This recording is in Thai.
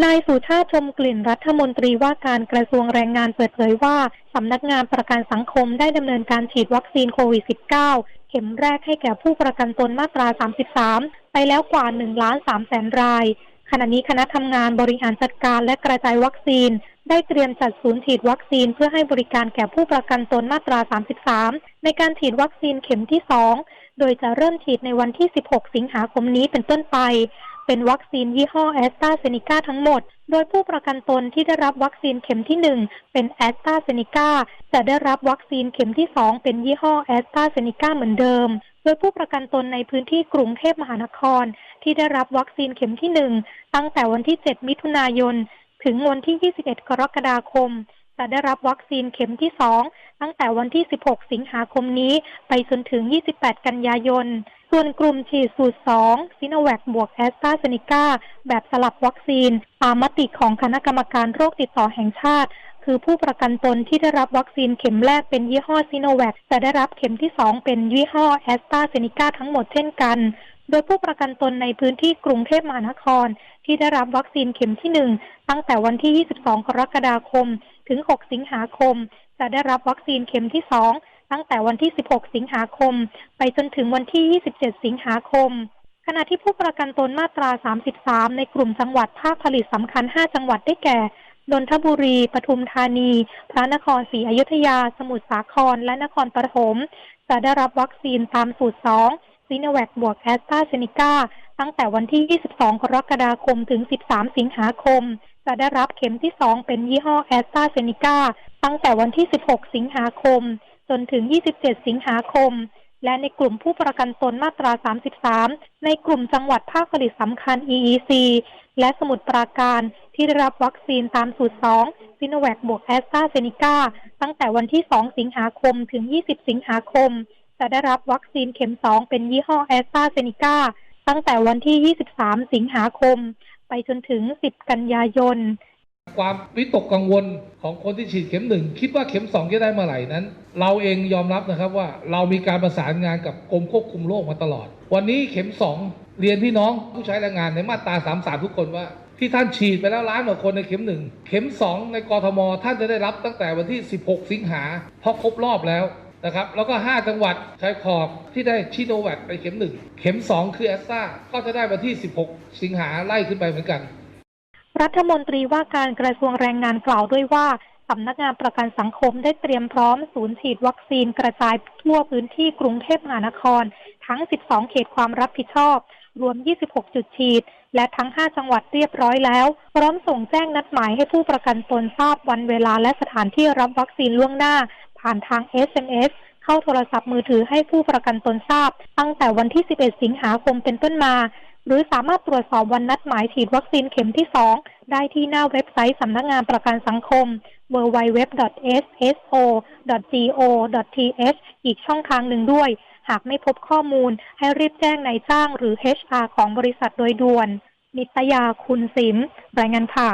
นายสุชาติชมกลิ่นรัฐมนตรีว่าการกระทรวงแรงงานเปิดเผยว่า สำนักงานประกันสังคมได้ดำเนินการฉีดวัคซีนโควิด -19 เข็มแรกให้แก่ผู้ประกันตนมาตรา 33 ไปแล้วกว่า1ล้าน3แสนราย ขณะนี้คณะทำงานบริหารจัดการและกระจายวัคซีน ได้เตรียมจัดศูนย์ฉีดวัคซีนเพื่อให้บริการแก่ผู้ประกันตนมาตรา 33 ในการฉีดวัคซีนเข็มที่ 2 โดยจะเริ่มฉีดในวันที่ 16 สิงหาคมนี้เป็นต้นไป เป็นวัคซีนยี่ห้อแอสตราเซเนกาทั้งหมด โดยผู้ประกันตนที่ได้รับวัคซีนเข็มที่ 1 เป็นแอสตราเซเนกาจะได้รับวัคซีนเข็มที่ 2 เป็นยี่ห้อแอสตราเซเนกาเหมือนเดิม โดยผู้ประกันตนในพื้นที่กรุงเทพมหานคร ที่ได้รับวัคซีนเข็มที่ 1 ตั้งแต่วันที่ 7 มิถุนายน ถึงวันที่ 21 กรกฎาคมจะได้รับวัคซีนเข็มที่ 2 ตั้งแต่วันที่ 16 สิงหาคมนี้ ไปจนถึง 28 กันยายน ส่วนกลุ่มฉีดสูตร 2 ซิโนแวคบวกแอสตราเซเนกาแบบสลับวัคซีน ตามมติของคณะกรรมการโรคติดต่อแห่งชาติ คือผู้ประกันตนที่ได้รับวัคซีนเข็มแรกเป็นยี่ห้อซิโนแวคจะได้รับเข็มที่ 2 เป็นยี่ห้อแอสตราเซเนกาทั้งหมดเช่นกัน โดยผู้ประกันตนในพื้นที่กรุงเทพมหานคร ที่ได้รับวัคซีนเข็มที่ 1 ตั้งแต่วันที่ 22 กรกฎาคม ถึง 6 สิงหาคม จะได้รับวัคซีนเข็มที่ 2 ตั้งแต่วันที่ 16 สิงหาคม ไปจนถึงวันที่ 27 สิงหาคม ขณะที่ผู้ประกันตนมาตรา 33 ในกลุ่มจังหวัดภาคผลิตสำคัญ 5 จังหวัดได้แก่นนทบุรี ปทุมธานี พระนครศรีอยุธยา สมุทรสาคร และนครปฐม จะได้รับวัคซีนตามสูตร 2 ซีโนแวคบวกแอสตราเซเนกาตั้งแต่วันที่ 22 กรกฎาคม ถึง 13 สิงหาคม จะได้รับเข็มที่ 2 เป็นยี่ห้อแอสตราเซเนกาตั้งแต่วันที่ 16 สิงหาคม นถึง 27 สิงหาคม และในกลุ่มผู้ประกันตนมาตรา 33 ในกลุ่มจังหวัดภาคผลิตสำคัญ EEC และสมุทรปราการที่ได้รับวัคซีนตามสูตร 2 ซิโนแวคบวกแอสตราเซเนกาตั้งแต่วันที่ 2 สิงหาคมถึง 20 สิงหาคม จะได้รับวัคซีนเข็ม 2 เป็นยี่ห้อแอสตราเซเนกาตั้งแต่วันที่ 23 สิงหาคม ไปจนถึง 10 กันยายน ความวิตกกังวลของคนที่ฉีดเข็มหนึ่งคิดว่าเข็มสองจะได้เมื่อไหร่นั้น เราเองยอมรับนะครับว่าเรามีการประสานงานกับกรมควบคุมโรคมาตลอด วันนี้เข็มสองเรียนพี่น้องผู้ใช้แรงงานในมาตรา3 3 ทุกคนว่า ที่ท่านฉีดไปแล้วล้านกว่าคนในเข็มหนึ่งเข็มสองในกรทม ท่านจะได้รับตั้งแต่วันที่ 16 สิงหาเพราะครบรอบแล้วนะครับแล้วก็ 5 จังหวัดชายขอบที่ได้ชิโนแวคไปเข็มหนึ่งเข็มสองคือแอสตราก็จะได้วันที่ 16 สิงหาไล่ขึ้นไปเหมือนกัน รัฐมนตรีว่าการกระทรวงแรงงานกล่าวด้วยว่าสำนักงานประกันสังคมได้เตรียมพร้อมศูนย์ฉีดวัคซีนกระจายทั่วพื้นที่กรุงเทพมหานคร ทั้ง 12 เขตความรับผิดชอบ รวม 26 จุดฉีด และทั้ง 5 จังหวัดเรียบร้อยแล้ว พร้อมส่งแจ้งนัดหมายให้ผู้ประกันตนทราบวันเวลาและสถานที่รับวัคซีนล่วงหน้า ผ่านทาง SMS เข้าโทรศัพท์มือถือให้ผู้ประกันตนทราบ ตั้งแต่วันที่ 11 สิงหาคมเป็นต้นมา หรือสามารถตรวจสอบวันนัดหมายฉีดวัคซีนเข็มที่ 2 ได้ที่หน้าเว็บไซต์สำนักงงานประกันสังคม www.sso.go.th อีกช่องทางหนึ่งด้วย หากไม่พบข้อมูลให้รีบแจ้งนายจ้างหรือ HR ของบริษัทโดยด่วน นิตยาคุณสิม รายงานค่ะ